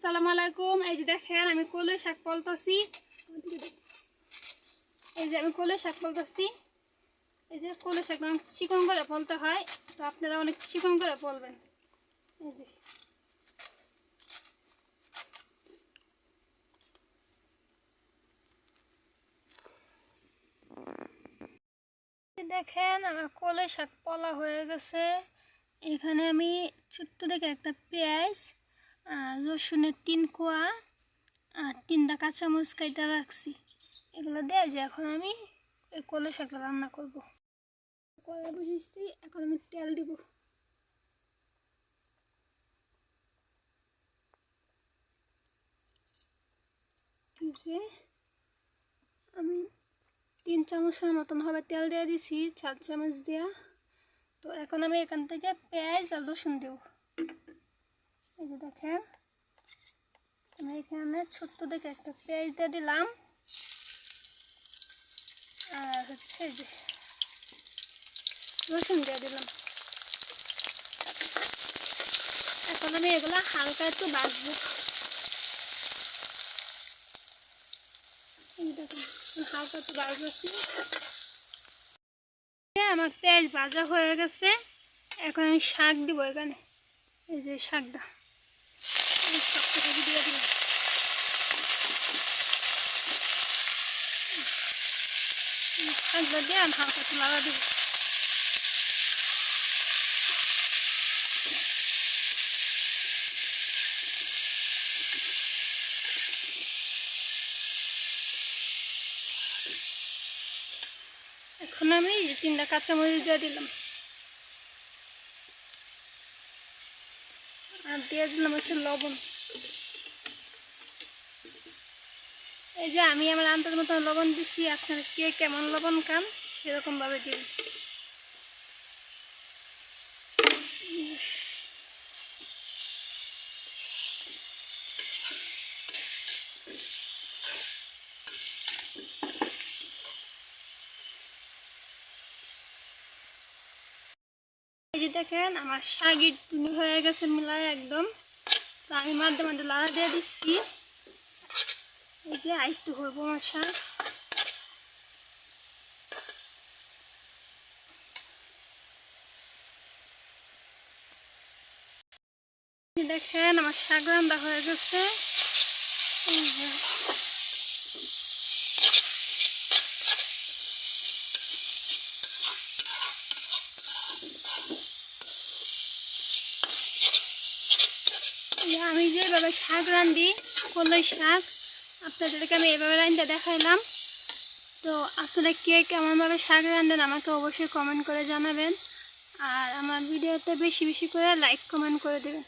আসসালামু আলাইকুম। এই যে দেখেন, আমি কলই শাক পলতাছি। এই যে আমি কলই শাক পলতাছি। এই যে কলই শাক অনেক চিকন করে ফলতে হয়। তো আপনারা অনেক চিকন করে ফলবেন এই যে। দেখেন, আমার কলই শাক পলা হয়ে গেছে। এখানে আমি ছোট্ট দেখে একটা পেঁয়াজ রসুনের তিন কোয়া আর তিনটা কাঁচামরিচ কাইটা রাখছি। এগুলো দেয় যে এখন আমি এই কলই শাকটা রান্না করব। কড়াই বসিয়েছি এখন আমি তেল দিব। যে আমি তিন চামচের মতন হবে তেল দিয়ে দিছি, চার চামচ দেওয়া তো এখন আমি এখান থেকে পেঁয়াজ আর রসুন দেব। এই যে দেখেন আমি এখানে ছোট্ট দেখে একটা পেঁয়াজ দিয়ে দিলাম। আর হচ্ছে যে রসুন দিয়ে দিলাম। এখন আমি এগুলো হালকা একটু দেখুন হালকা একটু আমার পেঁয়াজ ভাজা হয়ে গেছে। এখন আমি শাক দিব এখানে। এই যে শাকটা। দিয়ে আমি হালকা একটু লাগা দিব এখন আমি তিনটা কাঁচামরিচ দিয়ে দিলাম আর দিয়ে দিলাম হচ্ছে লবণ এই যে আমি আমার আন্তার মতন লবণ দিচ্ছি আপনার কে কেমন লবণ খান, সেরকমভাবে দিন। এই যে দেখেন, আমার শাগির হয়ে গেছে মিলায় একদম। তো আমি মাঝে মাঝে লাড়া দিয়ে দিচ্ছি। এই যে আরেকটু আমার শাক দেখেন, আমার শাক রান্না হয়ে গেছে। আমি যেভাবে শাক রান্ধি, কলই শাক আপনাদেরকে আমি এভাবে রান্না দেখাইলাম। তো আপনারা কে কেমনভাবে শাক রান্ধেন আমাকে অবশ্যই কমেন্ট করে জানাবেন। আর আমার ভিডিওতে বেশি বেশি করে লাইক কমেন্ট করে দেবেন।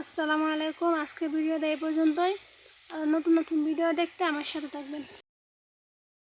আসসালামু আলাইকুম আজকে ভিডিওটা এই পর্যন্তই। আর নতুন নতুন ভিডিও দেখতে আমার সাথে থাকবেন।